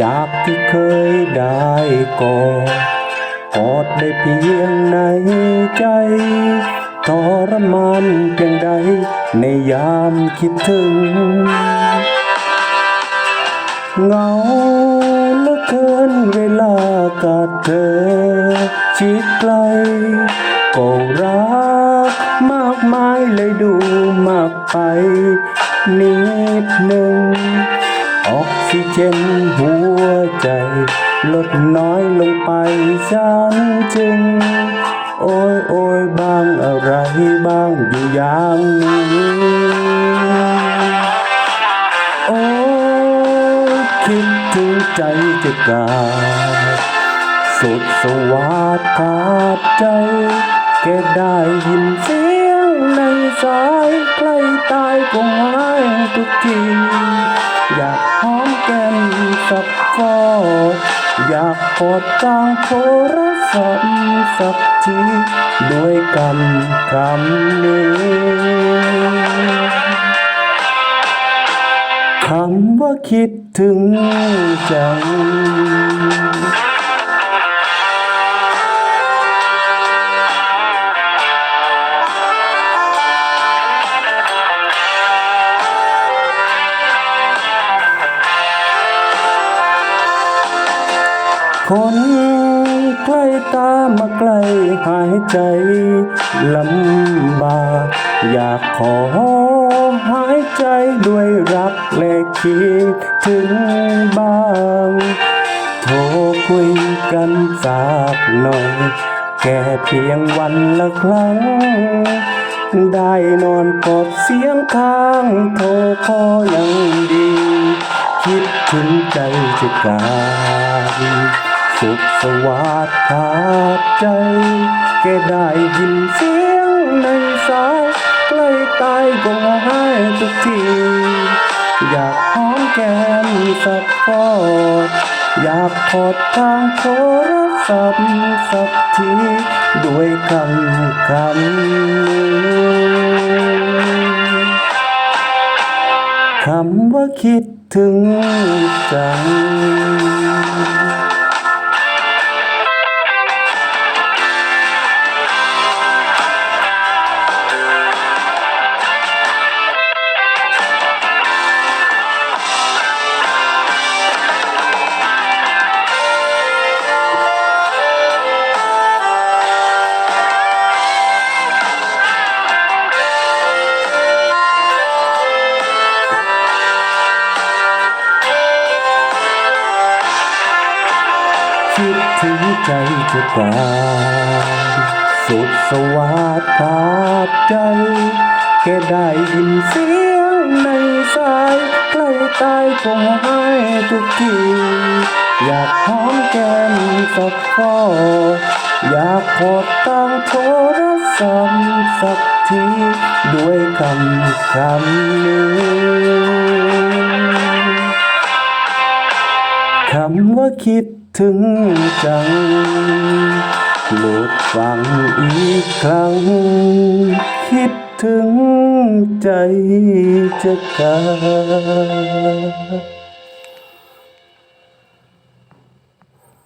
จากที่เคยได้กอดกอดได้เพียงในใจทรมานเพียงใดในยามคิดถึง เงาเลือเกินเวลากับเธอ ชิดไกลก็รักมากมายเลยดูมากไปนิดหนึ่ง ออกซิเจนหัวใจ ลดน้อยลงไปฉันจึง โอ้ยโอ้ยบางอะไรบ้างอยู่อย่างนี้โอ้คิดถึงใจจะกาดสุดสวัสดขาดใจแค่ได้ยินเสียงในสายใกล้ตายก็หายทุกที อยากกอดจางโทรศัพท์สักทีด้วยกันคำนี้คำว่าคิดถึงจัง คนใกล้ตามาใกล้หายใจลำบากอยากขอหายใจด้วยรักและคิดถึงบ้าง โทรคุยกันสักหน่อย แค่เพียงวันละครั้ง ได้นอนกอดเสียงข้างโทรคอยังดี คิดถึงใจจะกลาย สุขสวัสดิ์ขาดใจ แค่ได้ยินเสียงในสายใกล้ตายก็หายทุกที อยากหอมแก้มสักฟอดอยากกอดทางโทรศัพท์สักที ด้วยคำคำคำว่าคิดถึงจัง คิดถึงใจจะกลายสุดสวัสดิ์ขาดใจ แค่ได้ยินเสียงในสายใกล้ตายก็หายทุกที อยากหอมแก้มสักฟออยากกอดตั้งโทรศัพท์สักที ด้วยคำคำนี้คำว่าคิด ถึงจังโปรดฟังอีกครั้ง คิดถึงใจจะกา